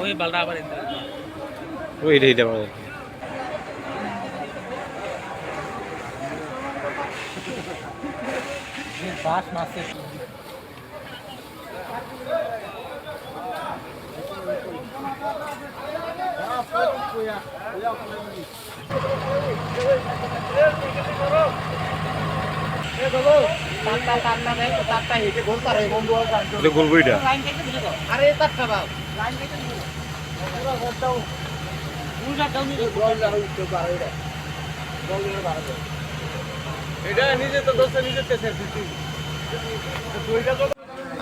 ওই বালটা আবার ওই এটা এটা বাস মাসে এটা গোল বইটা আরে তারটা বাব এটা। নিজে তো দোস্ত নিজে তেসের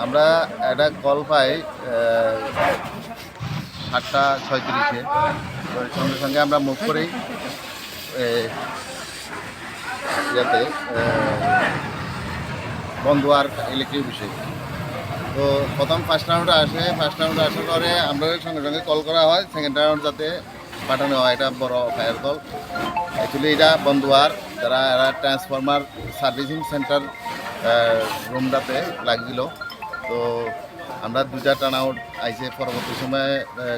আমরা একটা কল পাই সাতটা ছয়ত্রিশে। সঙ্গে সঙ্গে আমরা মুভ করি ইয়াতে বন্ধুয়ার ইলেকট্রিক বিষয়। তো প্রথম ফার্স্ট রাউন্ডে আসে ফার্স্ট রাউন্ডে আসার পরে আমরা সঙ্গে সঙ্গে কল করা হয় সেকেন্ড রাউন্ড যাতে পাঠানো হয়, এটা বড় ফায়ার কল অ্যাকচুয়ালি এটা বন্ধুয়ার যারা, এরা ট্রান্সফরমার সার্ভিসিং সেন্টার রুমটাতে লাগছিল তো আমরা দুটা টার্ন আউট আইসে পরবর্তী সময়ে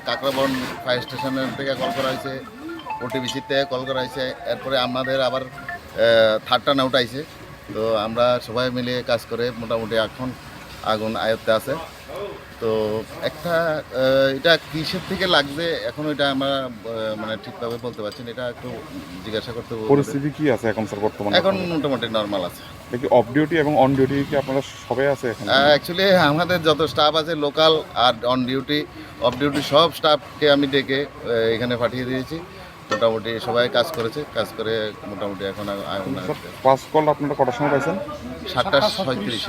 কাকরাবন ফায়ার স্টেশনের থেকে কল করা হয়েছে ওটিবিসির থেকে কল করা হয়েছে এরপরে আমাদের আবার থার্ড টার্ন আউট আইসে তো আমরা সবাই মিলে কাজ করে মোটামুটি এখন আগুন আয়ত্তে আছে। তো একটা এটা কিসের থেকে লাগছে? এখন এটা আমরা মানে ঠিকভাবে বলতে পারছি না। এটা একটু জিজ্ঞাসা করতে। পরিস্থিতি কি আছে এখন স্যার বর্তমানে? এখন মোটামুটি নর্মাল আছে। দেখি অফ ডিউটি এবং অন ডিউটি কি আপনারা সবাই আছে এখন? অ্যাকচুয়ালি আমাদের যত স্টাফ আছে লোকাল আর অন ডিউটি অফ ডিউটি সব স্টাফকে আমি ডেকে এখানে পাঠিয়ে দিয়েছি। মোটামুটি সবাই কাজ করেছে কাজ করে মোটামুটি এখন পাস কল আপনারা কটার সময় পাইছেন? সাতটা ছয়ত্রিশ।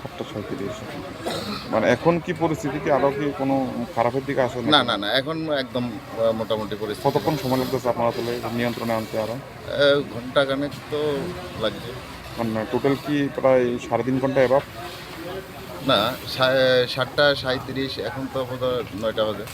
সাতটা ছয়ত্রিশ মানে এখন কি পরিস্থিতি কি? আরও কি কোনো খারাপের দিকে আসে না না না এখন একদম মোটামুটি পরিস্থিতি। কতক্ষণ সময় লাগতেছে আপনারা তাহলে নিয়ন্ত্রণে আনতে আরও ঘণ্টা খানেক তো লাগছে। মানে টোটাল কি প্রায় সাড়ে তিন ঘণ্টা এবার না সাতটা সাঁত্রিশ এখন তো বোধহয় নয়টা বাজে।